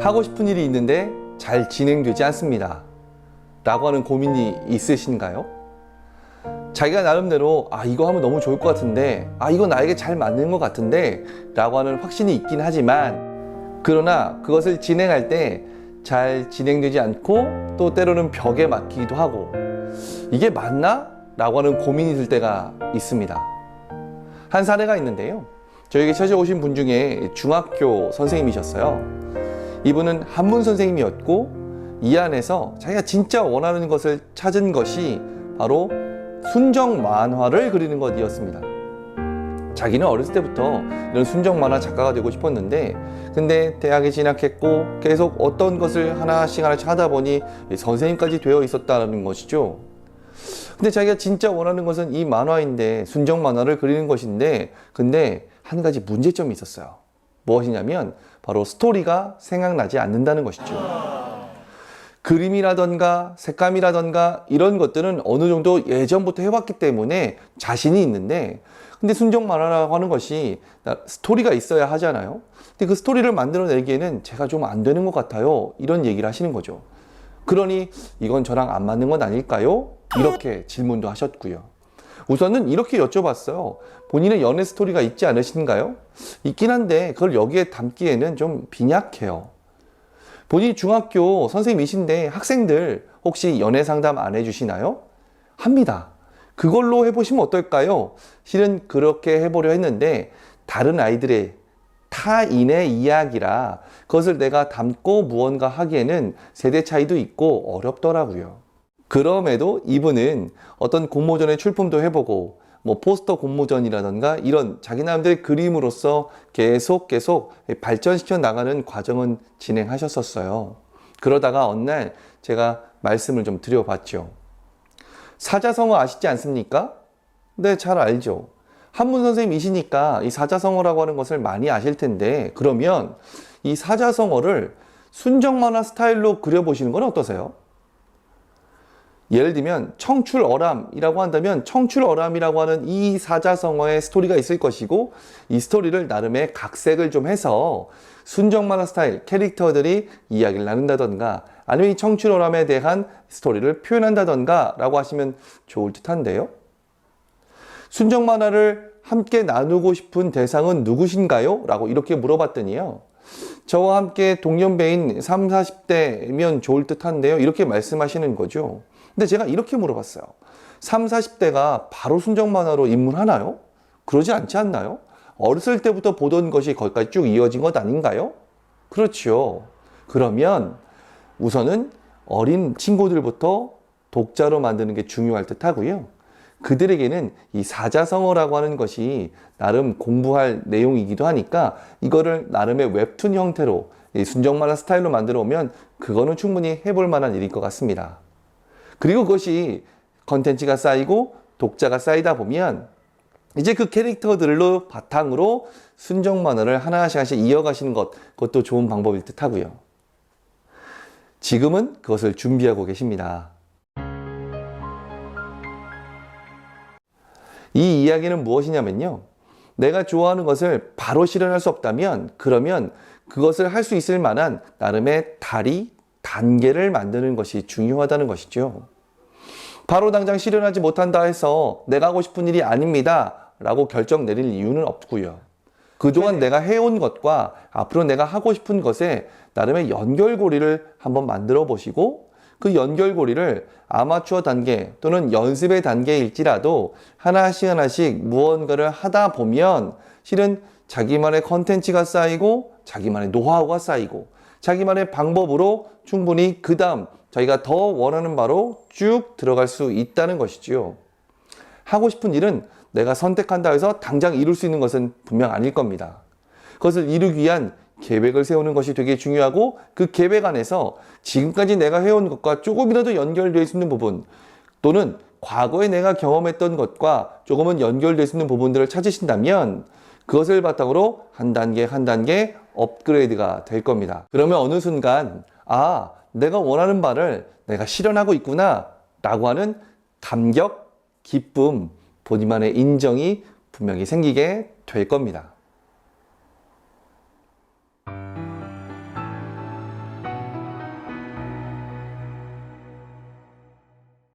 하고 싶은 일이 있는데 잘 진행되지 않습니다. 라고 하는 고민이 있으신가요? 자기가 나름대로 아 이거 하면 너무 좋을 것 같은데 아 이거 나에게 잘 맞는 것 같은데 라고 하는 확신이 있긴 하지만 그러나 그것을 진행할 때 잘 진행되지 않고 또 때로는 벽에 막히기도 하고 이게 맞나? 라고 하는 고민이 들 때가 있습니다. 한 사례가 있는데요. 저에게 찾아오신 분 중에 중학교 선생님이셨어요. 이분은 한문 선생님이었고 이 안에서 자기가 진짜 원하는 것을 찾은 것이 바로 순정 만화를 그리는 것이었습니다. 자기는 어렸을 때부터 이런 순정 만화 작가가 되고 싶었는데 근데 대학에 진학했고 계속 어떤 것을 하나씩 하나씩 하다 보니 선생님까지 되어 있었다는 것이죠. 근데 자기가 진짜 원하는 것은 이 만화인데 순정 만화를 그리는 것인데 근데 한 가지 문제점이 있었어요. 무엇이냐면 바로 스토리가 생각나지 않는다는 것이죠. 그림이라던가 색감이라던가 이런 것들은 어느 정도 예전부터 해왔기 때문에 자신이 있는데 근데 순정 만화라고 하는 것이 스토리가 있어야 하잖아요. 근데 그 스토리를 만들어내기에는 제가 좀 안 되는 것 같아요. 이런 얘기를 하시는 거죠. 그러니 이건 저랑 안 맞는 건 아닐까요? 이렇게 질문도 하셨고요. 우선은 이렇게 여쭤봤어요. 본인의 연애 스토리가 있지 않으신가요? 있긴 한데 그걸 여기에 담기에는 좀 빈약해요. 본인이 중학교 선생님이신데 학생들 혹시 연애 상담 안 해주시나요? 합니다. 그걸로 해보시면 어떨까요? 실은 그렇게 해보려 했는데 다른 아이들의 타인의 이야기라 그것을 내가 담고 무언가 하기에는 세대 차이도 있고 어렵더라고요. 그럼에도 이분은 어떤 공모전에 출품도 해보고 뭐 포스터 공모전이라던가 이런 자기 나름대로의 그림으로서 계속 계속 발전시켜 나가는 과정은 진행하셨었어요. 그러다가 어느 날 제가 말씀을 좀 드려봤죠. 사자성어 아시지 않습니까? 네, 잘 알죠. 한문 선생님이시니까 이 사자성어라고 하는 것을 많이 아실 텐데 그러면 이 사자성어를 순정 만화 스타일로 그려보시는 건 어떠세요? 예를 들면 청출어람이라고 한다면 청출어람이라고 하는 이 사자성어의 스토리가 있을 것이고 이 스토리를 나름의 각색을 좀 해서 순정 만화 스타일 캐릭터들이 이야기를 나눈다던가 아니면 이 청출어람에 대한 스토리를 표현한다던가 라고 하시면 좋을 듯한데요. 순정 만화를 함께 나누고 싶은 대상은 누구신가요? 라고 이렇게 물어봤더니요. 저와 함께 동년배인 3, 40대면 좋을 듯한데요. 이렇게 말씀하시는 거죠. 근데 제가 이렇게 물어봤어요. 3, 40대가 바로 순정 만화로 입문하나요? 그러지 않지 않나요? 어렸을 때부터 보던 것이 거기까지 쭉 이어진 것 아닌가요? 그렇죠. 그러면 우선은 어린 친구들부터 독자로 만드는 게 중요할 듯 하고요. 그들에게는 이 사자성어라고 하는 것이 나름 공부할 내용이기도 하니까 이거를 나름의 웹툰 형태로 이 순정 만화 스타일로 만들어 오면 그거는 충분히 해볼 만한 일일 것 같습니다. 그리고 그것이 컨텐츠가 쌓이고 독자가 쌓이다 보면 이제 그 캐릭터들로 바탕으로 순정 만화를 하나씩 하나씩 이어가시는 것 그것도 좋은 방법일 듯 하고요. 지금은 그것을 준비하고 계십니다. 이 이야기는 무엇이냐면요. 내가 좋아하는 것을 바로 실현할 수 없다면 그러면 그것을 할 수 있을 만한 나름의 다리, 단계를 만드는 것이 중요하다는 것이죠. 바로 당장 실현하지 못한다 해서 내가 하고 싶은 일이 아닙니다. 라고 결정 내릴 이유는 없고요. 그동안 내가 해온 것과 앞으로 내가 하고 싶은 것에 나름의 연결고리를 한번 만들어 보시고 그 연결고리를 아마추어 단계 또는 연습의 단계일지라도 하나씩 하나씩 무언가를 하다 보면 실은 자기만의 컨텐츠가 쌓이고 자기만의 노하우가 쌓이고 자기만의 방법으로 충분히 그 다음 자기가 더 원하는 바로 쭉 들어갈 수 있다는 것이지요. 하고 싶은 일은 내가 선택한다 해서 당장 이룰 수 있는 것은 분명 아닐 겁니다. 그것을 이루기 위한 계획을 세우는 것이 되게 중요하고 그 계획 안에서 지금까지 내가 해온 것과 조금이라도 연결되어 있는 부분 또는 과거에 내가 경험했던 것과 조금은 연결될 수 있는 부분들을 찾으신다면 그것을 바탕으로 한 단계 한 단계 업그레이드가 될 겁니다. 그러면 어느 순간 아 내가 원하는 바를 내가 실현하고 있구나 라고 하는 감격, 기쁨, 본인만의 인정이 분명히 생기게 될 겁니다.